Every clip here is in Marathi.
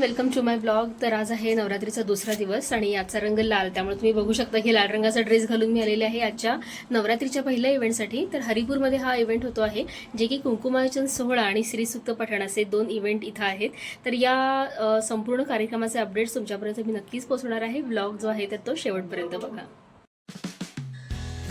वेलकम टू माय ब्लॉग तर आज आहे नवरात्रीचा दुसरा दिवस आणि आजचा रंग लाल त्यामुळे तुम्ही बघू शकता की लाल रंगाचा ड्रेस घालून मी आलेले आहे आजच्या नवरात्रीच्या पहिल्या इव्हेंटसाठी तर हरिपूरमध्ये हा इव्हेंट होतो आहे जे की कुंकुमार्चन सोहळा आणि श्रीसुक्त पठण असे दोन इव्हेंट इथं आहेत. तर या संपूर्ण कार्यक्रमाचे अपडेट्स तुमच्यापर्यंत मी नक्कीच पोहोचणार आहे. ब्लॉग जो आहे तर तो शेवटपर्यंत बघा.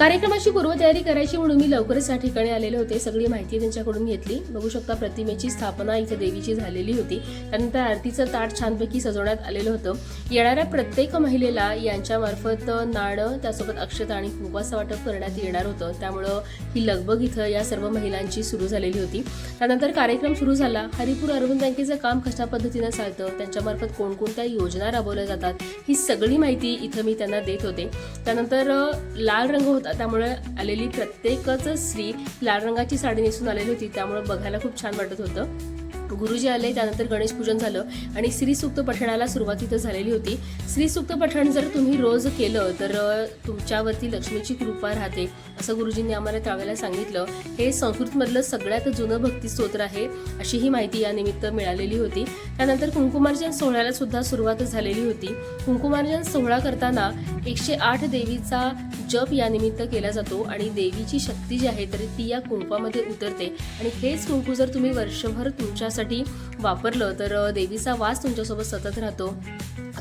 कार्यक्रमाची पूर्वतयारी करायची म्हणून मी लवकरच या ठिकाणी आलेले होते. सगळी माहिती त्यांच्याकडून घेतली. बघू शकता प्रतिमेची स्थापना इथे देवीची झालेली होती. त्यानंतर आरतीचं ताट छानपैकी सजवण्यात आलेलं होतं. येणाऱ्या प्रत्येक महिलेला यांच्यामार्फत नाणं त्यासोबत अक्षता आणि कुंकवाचं वाटप करण्यात येणार होतं. त्यामुळं ही लगबग इथं या सर्व महिलांची सुरू झालेली होती. त्यानंतर कार्यक्रम सुरू झाला. हरिपूर अरविंद बँकेचं काम कशा पद्धतीनं चालतं त्यांच्यामार्फत कोणकोणत्या योजना राबवल्या जातात ही सगळी माहिती इथं मी त्यांना देत होते. त्यानंतर लाल रंग होता त्यामुळे आलेली प्रत्येकच स्त्री लाल रंगाची साडी नेसून आलेली होती. त्यामुळे बघायला खूप छान वाटत होतं. गुरुजी आले त्यानंतर गणेश पूजन झालं आणि श्रीसुक्त पठणाला सुरुवात इथं झालेली होती. श्रीसुक्त पठण जर तुम्ही रोज केलं तर तुमच्यावरती लक्ष्मीची कृपा राहते असं गुरुजींनी आम्हाला त्यावेळेला सांगितलं. हे संस्कृतमधलं सगळ्यात जुनं भक्ती स्तोत्र आहे अशी ही माहिती या निमित्त मिळालेली होती. त्यानंतर कुंकुमार्जन सोहळ्याला सुद्धा सुरुवात झालेली होती. कुंकुमार्जन सोहळा करताना एकशे आठ देवीचा जप यानिमित्त केला जातो आणि देवीची शक्ती जी आहे तर ती या कुंकवामध्ये उतरते. आणि हेच कुंकू जर तुम्ही वर्षभर तुमच्यासाठी वापरलं तर देवीचा वास तुमच्यासोबत सतत राहतो.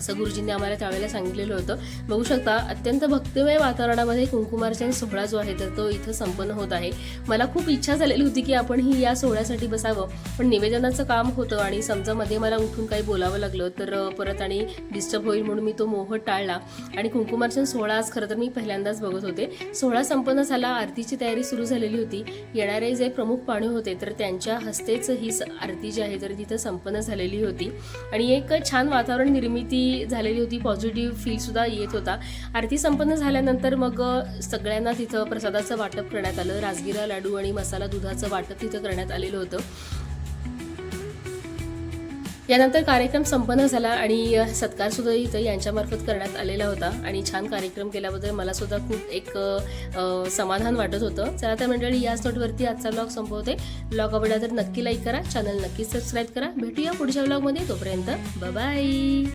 असं गुरुजींनी आम्हाला त्यावेळेला सांगितलेलं होतं. बघू शकता अत्यंत भक्तिमय वातावरणामध्ये कुंकुमार्चन सोहळा जो आहे तर तो इथं संपन्न होत आहे. मला खूप इच्छा झालेली होती की आपण ही या सोहळ्यासाठी बसावं. पण निवेदनाचं काम होतं आणि समजा मध्ये मला उठून काही बोलावं लागलं तर परत आणि डिस्टर्ब होईल म्हणून मी तो मोह टाळला. आणि कुंकुमार्चन सोहळा आज खरं तर मी पहिल्यांदाच बघत होते. सोहळा संपन्न झाला आरतीची तयारी सुरू झालेली होती. येणारे जे प्रमुख पाहुणे होते तर त्यांच्या हस्तेच ही आरती जी आहे तर तिथं संपन्न झालेली होती. आणि एक छान वातावरण निर्मिती झालेली होती पॉझिटिव्ह फीलसुद्धा येत होता. आरती संपन्न झाल्यानंतर मग सगळ्यांना तिथं प्रसादाचं वाटप करण्यात आलं. राजगिरा लाडू आणि मसाला दुधाचं वाटप तिथं करण्यात आलेलं होतं. यानंतर कार्यक्रम संपन्न झाला आणि सत्कारसुद्धा सत्कार सुद्धा इथं यांच्यामार्फत करण्यात आलेला होता. आणि छान कार्यक्रम केल्याबद्दल मला सुद्धा खूप एक समाधान वाटत होतं. चला तर मंडळी याच नोटवरती आजचा ब्लॉग संपवते. ब्लॉग आवडला तर नक्की लाईक करा. चॅनल नक्की सबस्क्राईब करा. भेटूया पुढच्या ब्लॉगमध्ये तोपर्यंत बाय